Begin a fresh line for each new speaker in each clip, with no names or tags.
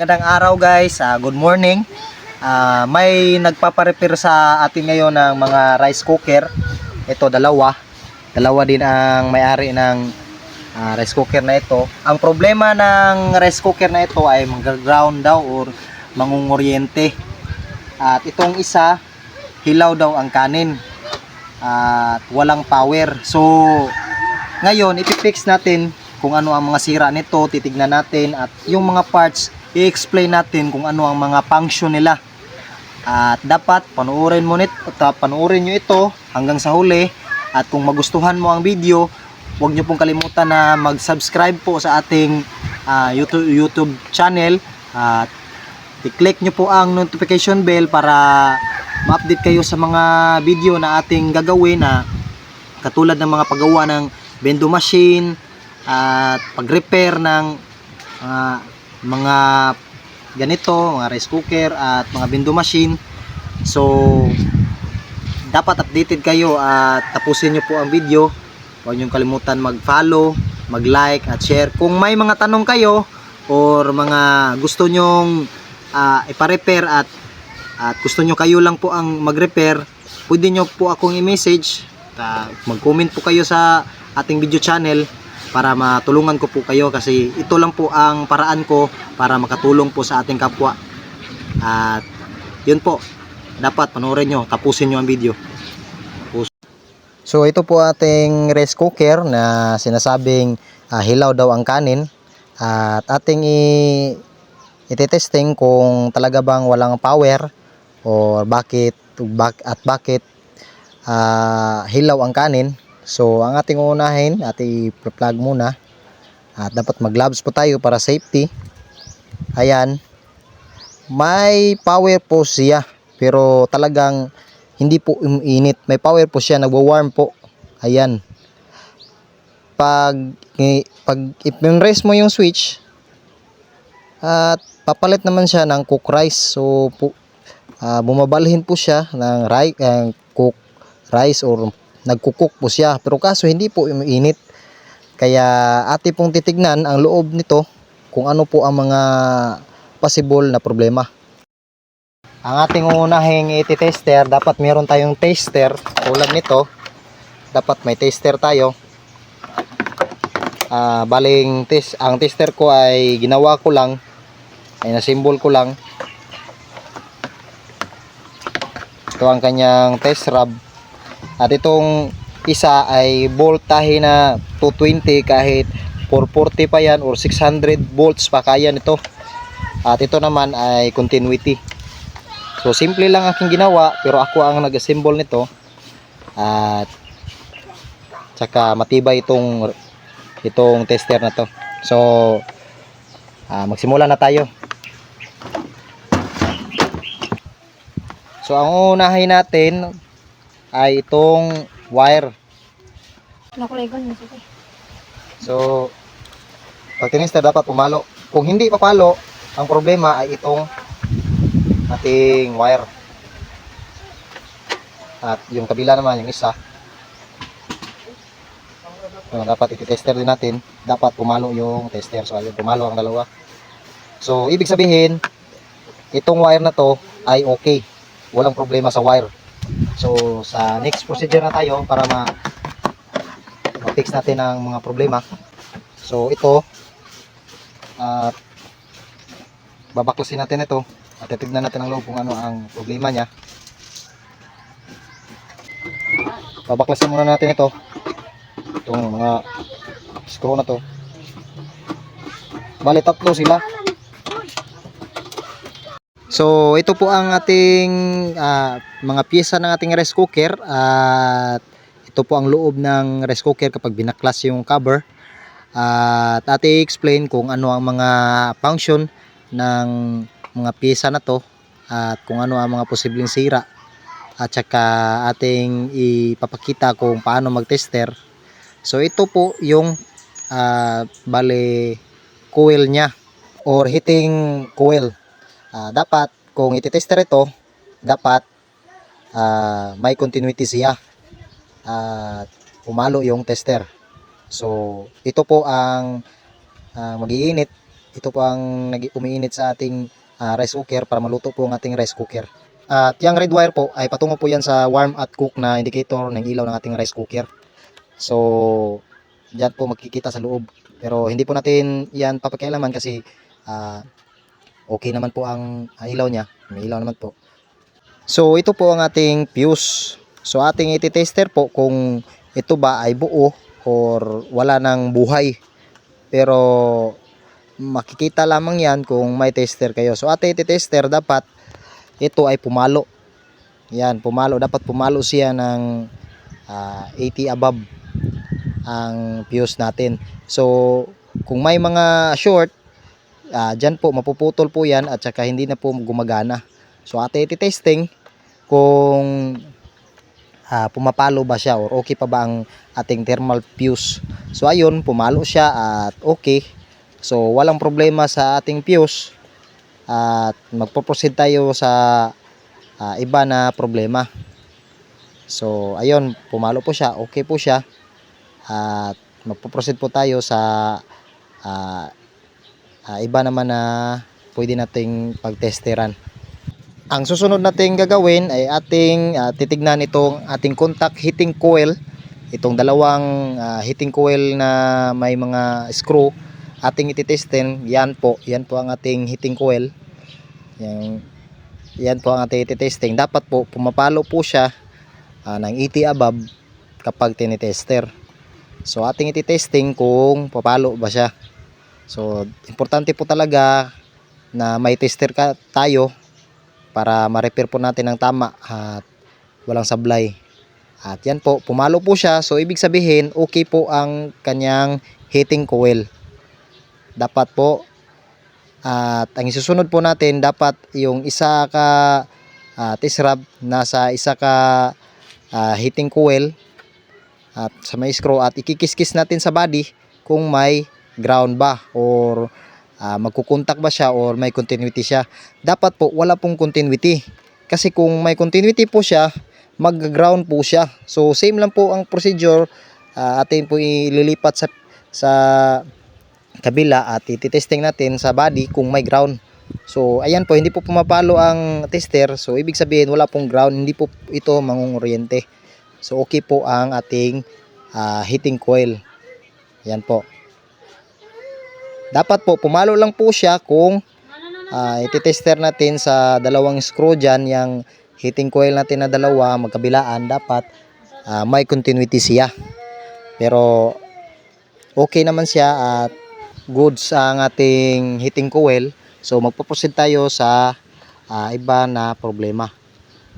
Magandang araw guys, Ah, good morning. Ah, may nagpaparepair sa atin ngayon ng mga rice cooker. Ito dalawa. Dalawa din ang may-ari ng ah, rice cooker na ito. Ang problema ng rice cooker na ito ay mag-ground daw or mangunguryente. At itong isa, hilaw daw ang kanin. At walang power. So, ngayon, ipipix natin kung ano ang mga sira nito, titignan natin at yung mga parts, i-explain natin kung ano ang mga function nila. At dapat panuorin mo nito, at panuorin nyo ito hanggang sa huli. At kung magustuhan mo ang video, huwag nyo pong kalimutan na mag-subscribe po sa ating ah, YouTube, YouTube channel. At i-click nyo po ang notification bell para ma-update kayo sa mga video na ating gagawin na katulad ng mga paggawa ng bendo machine at pag-repair ng ah, mga ganito, mga rice cooker at mga bendo machine. So, dapat updated kayo at tapusin nyo po ang video. Huwag nyo kalimutan mag-follow, mag-like at share. Kung may mga tanong kayo or mga gusto nyong ah, ipa-repair at at gusto nyo kayo lang po ang mag-repair, pwede nyo po akong i-message. Ta- mag-comment po kayo sa ating video channel para matulungan ko po kayo kasi ito lang po ang paraan ko para makatulong po sa ating kapwa. At yun po, dapat panoorin nyo, tapusin nyo ang video. So ito po ating rice cooker na sinasabing ah, hilaw daw ang kanin at ating i itetesting kung talaga bang walang power or bakit bak, at bakit ah, hilaw ang kanin. So ang ating uunahin at i-plug muna at dapat mag-gloves po tayo para safety. Ayan. May power po siya pero talagang hindi po uminit. May power po siya, nagwa-warm po. Ayan. Pag i- pag i-press mo yung switch at papalit naman siya ng cook rice. So po, ah, bumabalhin po siya ng rice, cook rice or nagkukuk po siya. Pero kaso hindi po uminit. Kaya ati pong titignan ang loob nito kung ano po ang mga possible na problema. Ang ating unahing iti-tester, dapat meron tayong tester tulad nito. Dapat may tester tayo. Ah, baling test, ang tester ko ay ginawa ko lang ay na-symbol ko lang. Ito ang kanyang test rub. At itong isa ay voltahe na 220 kahit 440 pa yan or 600 volts pa kaya nito. At ito naman ay continuity. So simple lang aking ginawa pero ako ang nag-assemble nito. At tsaka matibay itong itong tester na to. So ah, magsimula na tayo. So ang unahin natin ay itong wire. So pag tinister dapat pumalo. Kung hindi papalo, ang problema ay itong ating wire. At yung kabila naman, yung isa. So, dapat iti-tester din natin. Dapat pumalo yung tester. So, ayun, pumalo ang dalawa. So, ibig sabihin, itong wire na to ay okay. Walang problema sa wire. So, sa next procedure na tayo para ma ma-fix natin ang mga problema. So, ito, at babaklasin natin ito at titignan natin ang loob kung ano ang problema niya. Babaklasin muna natin ito. Itong mga screw na to. Bali tatlo sila. So ito po ang ating ah, mga pyesa ng ating rice cooker at ito po ang loob ng rice cooker kapag binaklas yung cover. At ate explain kung ano ang mga function ng mga pyesa na to at kung ano ang mga posibleng sira at saka ating ipapakita kung paano mag-tester. So ito po yung ah, bale coil niya or heating coil. Ah, dapat kung iti-tester ito, dapat ah, may continuity siya at umalo yung tester. So ito po ang ah, mag-iinit ito po ang umiinit sa ating ah, rice cooker para maluto po ang ating rice cooker. At yung red wire po ay patungo po yan sa warm at cook na indicator ng ilaw ng ating rice cooker. So, diyan po makikita sa loob. Pero hindi po natin yan papakialaman kasi ah, okay naman po ang ah, ilaw niya. May ilaw naman po. So, ito po ang ating fuse. So, ating iti-tester po kung ito ba ay buo or wala ng buhay. Pero, makikita lamang yan kung may tester kayo. So, ating iti-tester dapat ito ay pumalo. Yan, pumalo. Dapat pumalo siya ng ah, 80 above ang fuse natin. So, kung may mga short, ah, dyan po, mapuputol po yan at saka hindi na po gumagana. So, ate iti-testing kung ah, pumapalo ba siya or okay pa ba ang ating thermal fuse. So, ayun, pumalo siya at okay. So, walang problema sa ating fuse at magpo-proceed tayo sa ah, iba na problema. So, ayun, pumalo po siya, okay po siya. At magpo-proceed po tayo sa ah, ah, iba naman na pwede nating pagtesteran. Ang susunod nating gagawin ay ating ah, titignan itong ating contact heating coil. Itong dalawang ah, heating coil na may mga screw ating ititestin. Yan po, yan po ang ating heating coil. Yan, yan po ang ating ititesting. Dapat po pumapalo po siya ah, ng 80 above kapag tinitester. So ating ititesting kung papalo ba siya. So importante po talaga na may tester ka tayo para ma-repair po natin ng tama at walang sablay. At yan po, pumalo po siya. So ibig sabihin, okay po ang kanyang heating coil. Dapat po at ang isusunod po natin dapat yung isa ka uh, test rub nasa isa ka ah, heating coil at sa may screw at ikikiskis natin sa body kung may ground ba or ah, magkukontak ba siya or may continuity siya. Dapat po wala pong continuity. Kasi kung may continuity po siya, mag-ground po siya. So same lang po ang procedure. Ah, atin po ililipat sa sa kabila at ititesting natin sa body kung may ground. So ayan po, hindi po pumapalo ang tester. So ibig sabihin wala pong ground, hindi po ito mangunguryente. So okay po ang ating ah, heating coil. Yan po. Dapat po pumalo lang po siya kung ah, ititester natin sa dalawang screw dyan, yung heating coil natin na dalawa magkabilaan, dapat ah, may continuity siya. Pero okay naman siya at goods ang ating heating coil. So magpo-proceed tayo sa ah, iba na problema.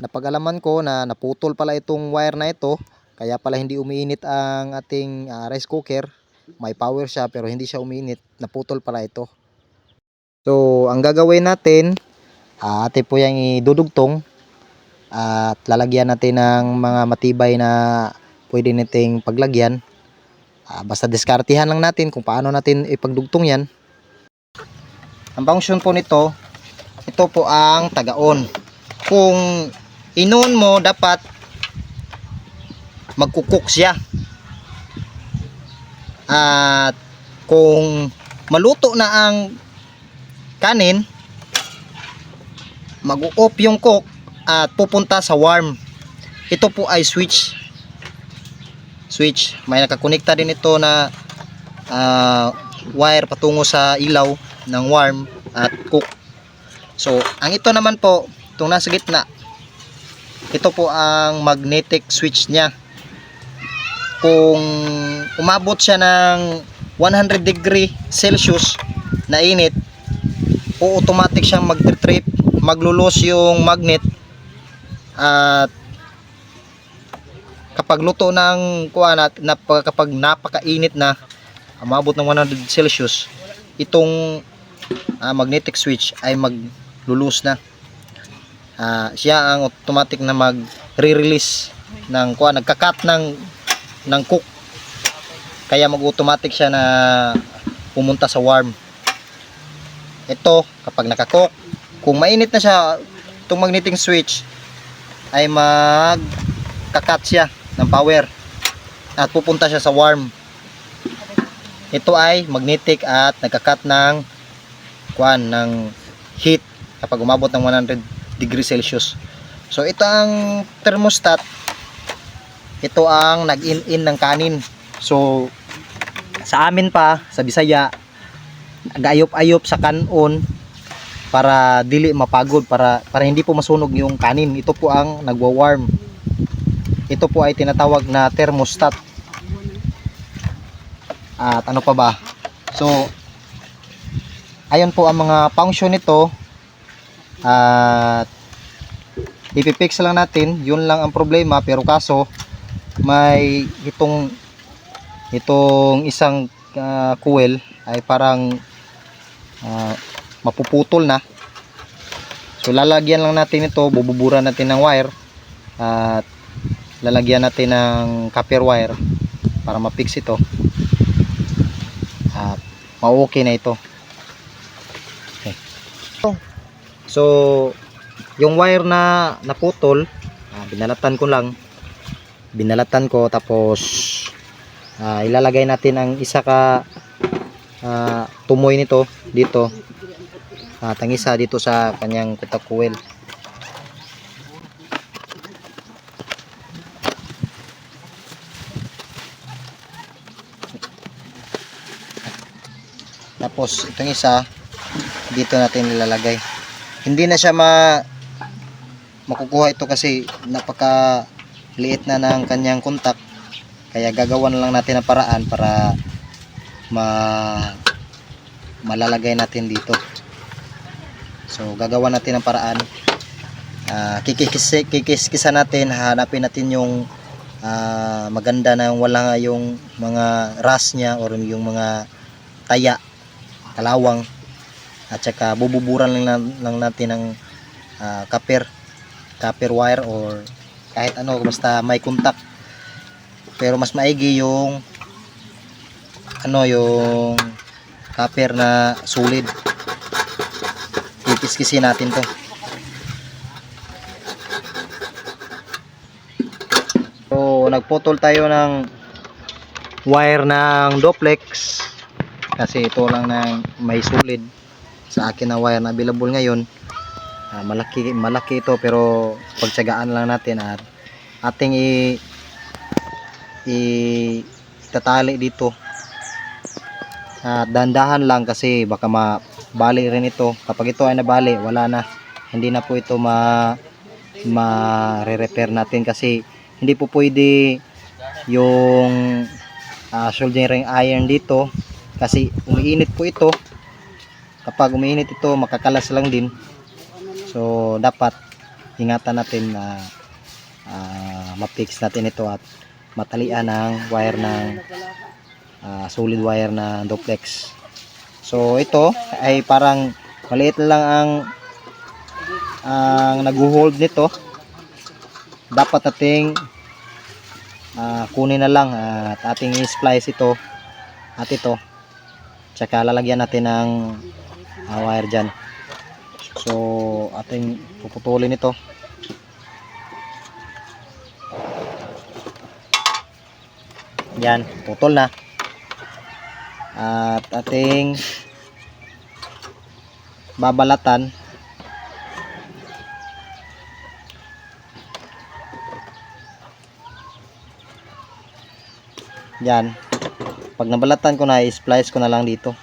Napag-alaman ko na naputol pala itong wire na ito, kaya pala hindi umiinit ang ating ah, rice cooker. May power siya pero hindi siya umiinit. Naputol pala ito. So, ang gagawin natin, ah, ate po yung idudugtong at lalagyan natin ng mga matibay na pwede nating paglagyan. Ah, basta diskartihan lang natin kung paano natin ipagdugtong yan. Ang function po nito, ito po ang tagaon. Kung inon mo, dapat magkukok siya. At kung maluto na ang kanin, mag-off yung cook at pupunta sa warm. Ito po ay switch. Switch. May nakakonekta din ito na ah, wire patungo sa ilaw ng warm at cook. So, ang ito naman po, itong nasa gitna, ito po ang magnetic switch niya. Kung umabot siya ng 100 degree Celsius na init, o automatic siyang mag-trip, maglulos yung magnet at kapag luto ng kuha na, na kapag napakainit na umabot ng 100 Celsius itong ah, magnetic switch ay maglulus na. Ah, siya ang automatic na mag re-release ng kuha nagka-cut ng ng cook kaya mag-automatic siya na pumunta sa warm ito kapag naka-cook kung mainit na siya itong magnetic switch ay mag kakat siya ng power at pupunta siya sa warm ito ay magnetic at nagkakat ng kuan ng heat kapag umabot ng 100 degrees Celsius. So ito ang thermostat. Ito ang nag-in-in ng kanin. So sa amin pa sa Bisaya gayop-ayop sa kanon para dili mapagod para para hindi po masunog yung kanin. Ito po ang nagwa-warm. Ito po ay tinatawag na thermostat. At ano pa ba? So ayun po ang mga function nito. At ipipix lang natin. Yun lang ang problema pero kaso may itong itong isang coil ay parang ah, mapuputol na. So lalagyan lang natin ito, bububuran natin ng wire at lalagyan natin ng copper wire para ma-fix ito. At ma-okay na ito. Okay. So yung wire na naputol, ah, binalatan ko lang. Binalatan ko tapos ah, ilalagay natin ang isa ka ah, tumoy nito dito at ang isa dito sa kanyang kutak coil tapos itong isa dito natin nilalagay. Hindi na siya ma makukuha ito kasi napaka liit na ng kanyang kontak. Kaya gagawan lang natin ng paraan para ma malalagay natin dito. So gagawa natin ng paraan. Uh, kikis kikis-kisa natin. Hanapin natin yung ah, maganda na wala nga yung mga ras niya or yung mga taya kalawang. At saka bububuran lang, lang natin ng ah, copper copper wire or kahit ano basta may contact. Pero mas maigi yung ano yung copper na solid. Kikiskisin natin to. So nagputol tayo ng wire ng duplex. Kasi ito lang na may solid. Sa akin na wire na available ngayon Ah, malaki malaki ito pero pagtsagaan lang natin at ating i i tatali dito. At dandahan lang kasi baka mabali rin ito. Kapag ito ay nabali wala na. Hindi na po ito ma ma repair natin kasi hindi po pwede yung ah, soldering iron dito kasi umiinit po ito. Kapag umiinit ito makakalas lang din so dapat ingatan natin na ah, ma-fix natin ito at matalian ng wire ng ah, solid wire na duplex. So ito ay parang maliit lang ang ang nag-hold nito. Dapat nating ah, kunin na lang at ating i-splice ito at ito. Tsaka lalagyan natin ng ah, wire dyan so ating puputulin ito. Yan putol na. At ating babalatan. Yan. Pag nabalatan ko na i-splice ko na lang dito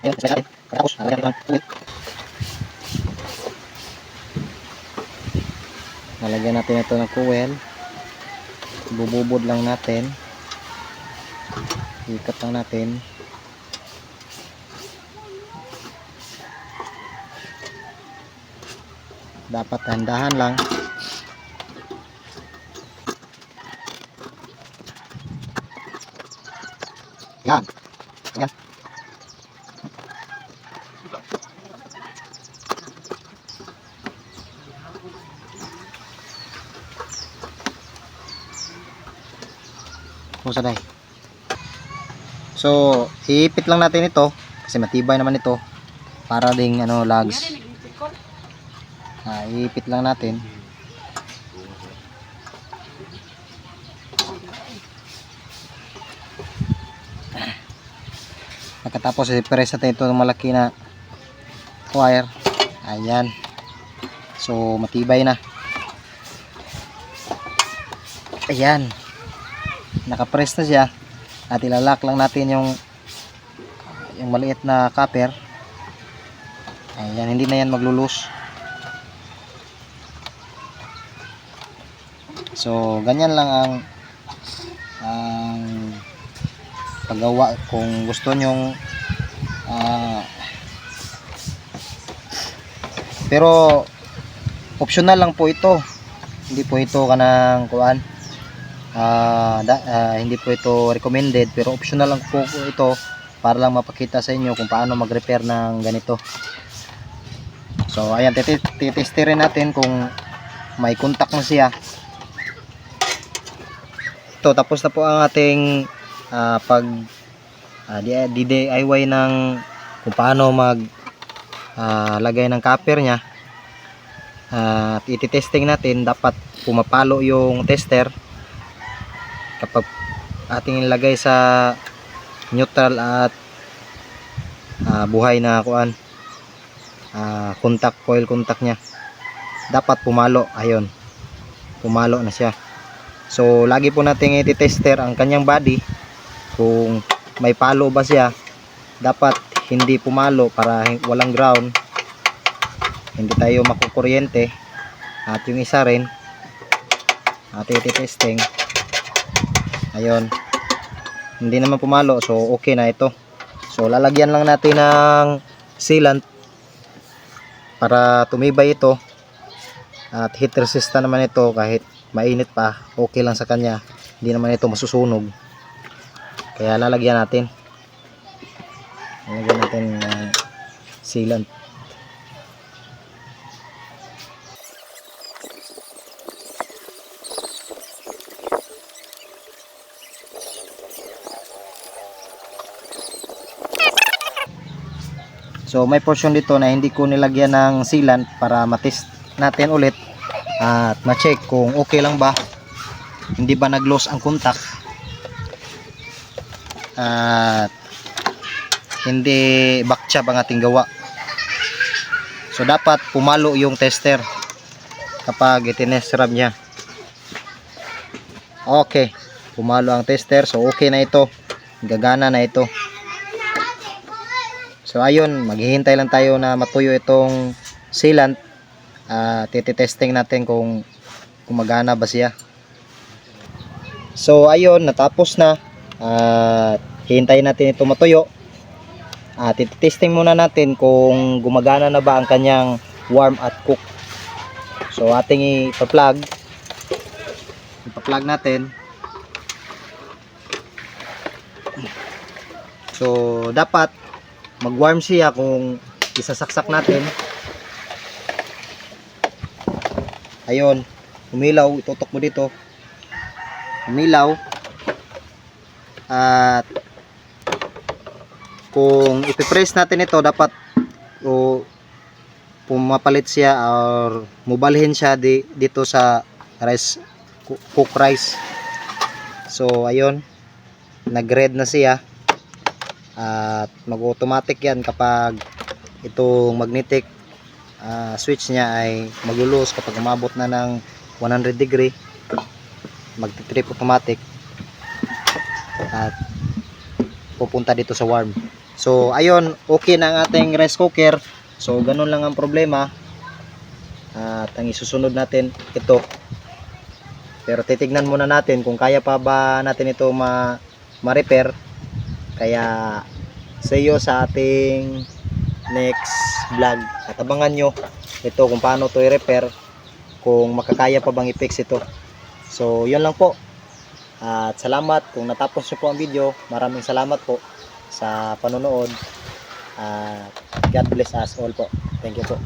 Ayan, slice natin. Tapos, lalagyan natin ng ulit. Lalagyan natin ito ng kuwel. Bububod lang natin. Ikat lang natin. Dapat handahan lang. Yan. Yan. Kung sanay. So, iipit lang natin ito kasi matibay naman ito para ding ano lags iipit lang natin. Nakatapos i-press natin ito ng malaki na wire. Ayan. So matibay na. Ayan. Nakapress na siya. At ilalak lang natin yung yung maliit na copper. Ayan hindi na yan maglulus. So, ganyan lang ang ang paggawa kung gusto nyong ah, pero optional lang po ito hindi po ito kanang kuan Ah, da- ah, hindi po ito recommended pero optional lang po, ito para lang mapakita sa inyo kung paano mag-repair ng ganito so ayan titestirin natin kung may contact na siya ito tapos na po ang ating ah, pag ah, di- DIY ng kung paano mag ah, lagay ng copper nya at ititesting natin dapat pumapalo yung tester. Kapag ating ilagay sa neutral at ah, buhay na kuan ah, contact coil contact nya dapat pumalo. Ayun pumalo na siya so lagi po nating ititester ang kanyang body. Kung may palo ba siya dapat hindi pumalo para walang ground. Hindi tayo makukuryente. At yung isa rin ating ititesting. Ayun. Hindi naman pumalo. So okay na ito. So lalagyan lang natin ng sealant para tumibay ito. At heat resistant naman ito kahit mainit pa. Okay lang sa kanya. Hindi naman ito masusunog. Kaya lalagyan natin. Lalagyan natin ng sealant. So may portion dito na hindi ko nilagyan ng sealant para matest natin ulit at ma-check kung okay lang ba. Hindi ba nag-loss ang contact. At hindi backchap ang ating gawa. So dapat pumalo yung tester kapag itinesram niya. Okay, pumalo ang tester. So okay na ito. Gagana na ito. So ayun, maghihintay lang tayo na matuyo itong sealant. At tititesting natin kung gumagana ba siya. So ayun, natapos na. At hintayin natin ito matuyo. At titesting muna natin kung gumagana na ba ang kanyang warm at cook. So ating ipa-plug. Ipa-plug natin. So dapat mag-warm siya kung isasaksak natin. Ayun, umilaw, itutok mo dito. Umilaw. At kung ipipress natin ito, dapat o pumapalit siya or mubalhin siya di, dito sa rice cook- rice. So ayun, nag-red na siya at mag-automatic yan kapag itong magnetic ah, switch niya ay maglulos kapag umabot na ng 100 degree magti-trip automatic at pupunta dito sa warm. So ayun okay na ang ating rice cooker. So ganun lang ang problema. At ang isusunod natin ito. Pero titignan muna natin kung kaya pa ba natin ito ma ma-repair. Kaya sa iyo sa ating next vlog. At abangan nyo ito kung paano to i-repair kung makakaya pa bang i-fix ito. So yun lang po. At salamat. Kung natapos nyo po ang video maraming salamat po sa panonood. At God bless us all po. Thank you po